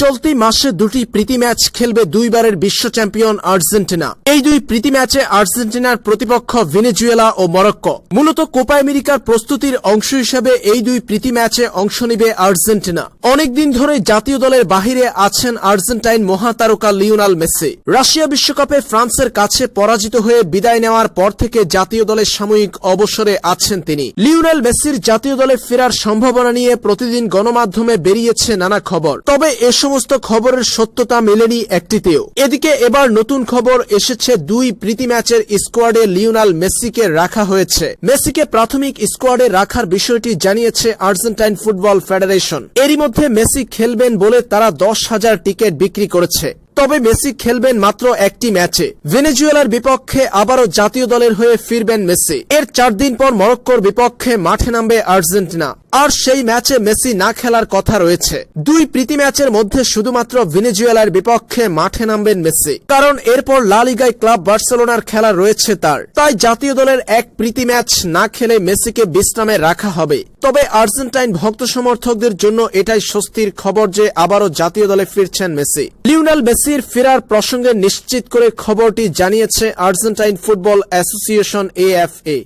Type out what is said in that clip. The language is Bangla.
চলতি মাসে দুটি প্রীতি ম্যাচ খেলবে দুইবারের বিশ্ব চ্যাম্পিয়ন আর্জেন্টিনা। এই দুই প্রীতি ম্যাচে আর্জেন্টিনার প্রতিপক্ষ ভেনেজুয়েলা ও মরক্কো। মূলত কোপা আমেরিকার প্রস্তুতির অংশ হিসেবে এই দুই প্রীতি ম্যাচে অংশ নেবে আর্জেন্টিনা। অনেকদিন ধরে জাতীয় দলের বাহিরে আছেন আর্জেন্টাইন মহাতারকা লিওনাল মেসি। রাশিয়া বিশ্বকাপে ফ্রান্সের কাছে পরাজিত হয়ে বিদায় নেওয়ার পর থেকে জাতীয় দলের সাময়িক অবসরে আছেন তিনি। লিওনেল মেসির জাতীয় দলে ফেরার সম্ভাবনা নিয়ে প্রতিদিন গণমাধ্যমে বেরিয়েছে নানা খবর। তবে এ সমস্ত খবরের সত্যতা মেলেনি একটিতেও। এদিকে এবার নতুন খবর এসেছে দুই প্রীতি ম্যাচের স্কোয়াডে লিওনাল মেসিকে রাখা হয়েছে। মেসিকে প্রাথমিক স্কোয়াডে রাখার বিষয়টি জানিয়েছে আর্জেন্টাইন ফুটবল ফেডারেশন। এরই মধ্যে মেসি খেলবেন বলে তারা দশ হাজার টিকিট বিক্রি করেছে। তবে মেসি খেলবেন মাত্র একটি ম্যাচে। ভেনেজুয়েলার বিপক্ষে আবারও জাতীয় দলের হয়ে ফিরবেন মেসি। এর চার দিন পর মরক্কোর বিপক্ষে মাঠে নামবে আর্জেন্টিনা। আর সেই ম্যাচে মেসি না খেলার কথা রয়েছে। দুই প্রীতি ম্যাচের মধ্যে শুধুমাত্র ভেনেজুয়েলার বিপক্ষে মাঠে নামবেন মেসি। কারণ এরপর লা লিগায় ক্লাব বার্সেলোনার খেলা রয়েছে তার। তাই জাতীয় দলের এক প্রীতি ম্যাচ না খেলে মেসিকে বিশ্রামে রাখা হবে। তবে আর্জেন্টাইন ভক্ত সমর্থকদের জন্য এটাই স্বস্তির খবর যে আবারও জাতীয় দলে ফিরছেন মেসি। লিওনেল মেসির ফেরার প্রসঙ্গে নিশ্চিত করে খবরটি জানিয়েছে আর্জেন্টাইন ফুটবল অ্যাসোসিয়েশন এএফএ।